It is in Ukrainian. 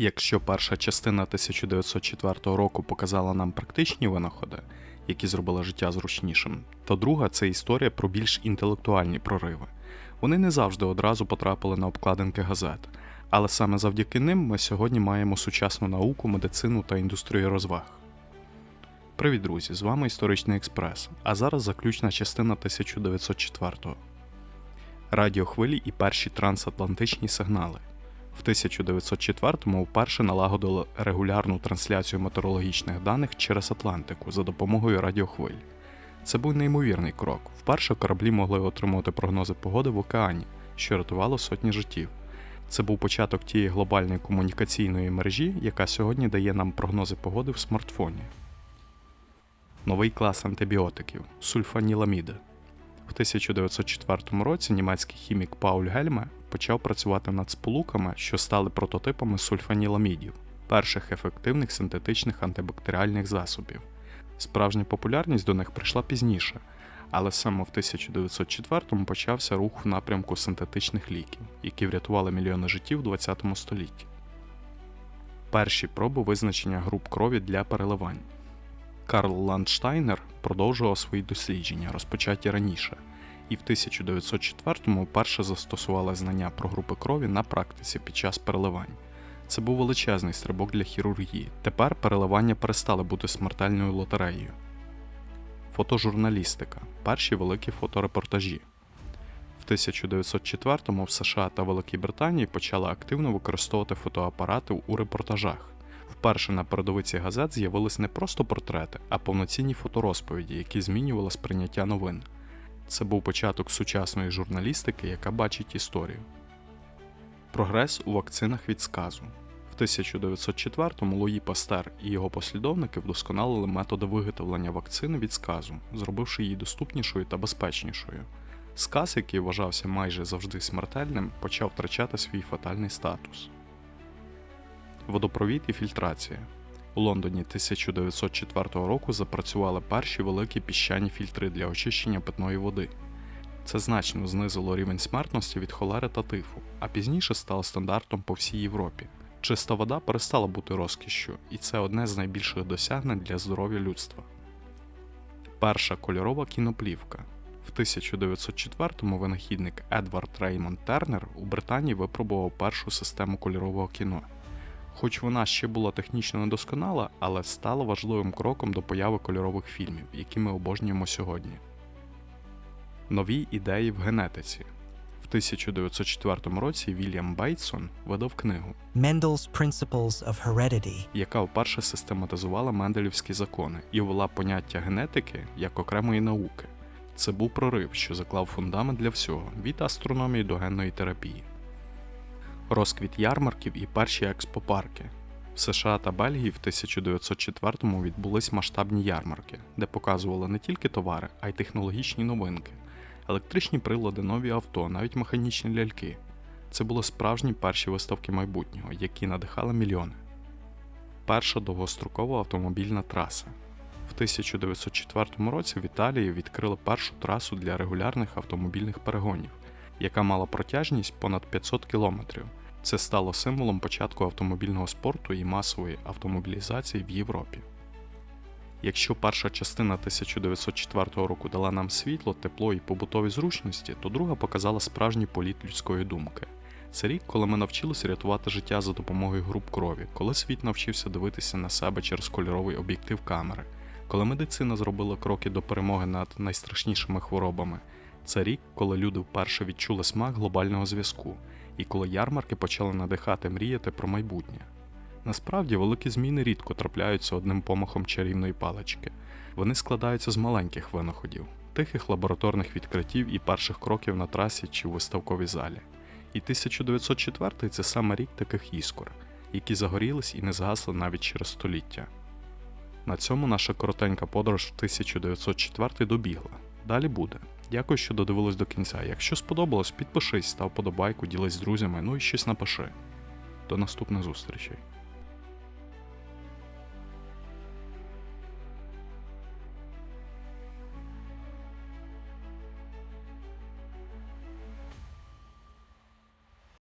Якщо перша частина 1904 року показала нам практичні винаходи, які зробили життя зручнішим, то друга це історія про більш інтелектуальні прориви. Вони не завжди одразу потрапили на обкладинки газет, але саме завдяки ним ми сьогодні маємо сучасну науку, медицину та індустрію розваг. Привіт, друзі! З вами Історичний Експрес, а зараз заключна частина 1904-го. Радіохвилі і перші трансатлантичні сигнали. В 1904-му вперше налагодили регулярну трансляцію метеорологічних даних через Атлантику за допомогою радіохвиль. Це був неймовірний крок. Вперше кораблі могли отримувати прогнози погоди в океані, що рятувало сотні життів. Це був початок тієї глобальної комунікаційної мережі, яка сьогодні дає нам прогнози погоди в смартфоні. Новий клас антибіотиків сульфаніламіди. В 1904 році німецький хімік Пауль Гельме почав працювати над сполуками, що стали прототипами сульфаніламідів, перших ефективних синтетичних антибактеріальних засобів. Справжня популярність до них прийшла пізніше, але саме в 1904-му почався рух в напрямку синтетичних ліків, які врятували мільйони життів у ХХ столітті. Перші проби визначення груп крові для переливань. Карл Ландштайнер продовжував свої дослідження, розпочаті раніше, і в 1904-му вперше застосували знання про групи крові на практиці під час переливань. Це був величезний стрибок для хірургії. Тепер переливання перестали бути смертельною лотереєю. Фотожурналістика перші великі фоторепортажі. В 1904-му в США та Великій Британії почали активно використовувати фотоапарати у репортажах. Вперше на передовиці газет з'явились не просто портрети, а повноцінні фоторозповіді, які змінювали сприйняття новин. Це був початок сучасної журналістики, яка бачить історію. Прогрес у вакцинах від сказу. В 1904-му Луї Пастер і його послідовники вдосконалили методи виготовлення вакцини від сказу, зробивши її доступнішою та безпечнішою. Сказ, який вважався майже завжди смертельним, почав втрачати свій фатальний статус. Водопровід і фільтрація. У Лондоні 1904 року запрацювали перші великі піщані фільтри для очищення питної води. Це значно знизило рівень смертності від холери та тифу, а пізніше стало стандартом по всій Європі. Чиста вода перестала бути розкішшю, і це одне з найбільших досягнень для здоров'я людства. Перша кольорова кіноплівка. В 1904-му винахідник Едвард Реймонд Тернер у Британії випробував першу систему кольорового кіно. Хоч вона ще була технічно недосконала, але стала важливим кроком до появи кольорових фільмів, які ми обожнюємо сьогодні. Нові ідеї в генетиці. В 1904 році Вільям Бейтсон видав книгу, Mendel's Principles of Heredity. яка вперше систематизувала менделівські закони і ввела поняття генетики як окремої науки. Це був прорив, що заклав фундамент для всього від астрономії до генної терапії. Розквіт ярмарків і перші експопарки. В США та Бельгії в 1904-му відбулись масштабні ярмарки, де показували не тільки товари, а й технологічні новинки, електричні прилади, нові авто, навіть механічні ляльки. Це були справжні перші виставки майбутнього, які надихали мільйони. Перша довгострокова автомобільна траса. В 1904 році в Італії відкрили першу трасу для регулярних автомобільних перегонів, яка мала протяжність понад 500 кілометрів. Це стало символом початку автомобільного спорту і масової автомобілізації в Європі. Якщо перша частина 1904 року дала нам світло, тепло і побутові зручності, то друга показала справжній політ людської думки. Це рік, коли ми навчилися рятувати життя за допомогою груп крові, коли світ навчився дивитися на себе через кольоровий об'єктив камери, коли медицина зробила кроки до перемоги над найстрашнішими хворобами. Це рік, коли люди вперше відчули смак глобального зв'язку, і коли ярмарки почали надихати мріяти про майбутнє. Насправді великі зміни рідко трапляються одним помахом чарівної палички. Вони складаються з маленьких винаходів, тихих лабораторних відкриттів і перших кроків на трасі чи в виставковій залі. І 1904 це саме рік таких іскор, які загорілись і не згасли навіть через століття. На цьому наша коротенька подорож в 1904 добігла. Далі буде. Дякую, що додивились до кінця. Якщо сподобалось, підпишись, став подобайку, ділись з друзями, ну і щось напиши. До наступних зустрічей.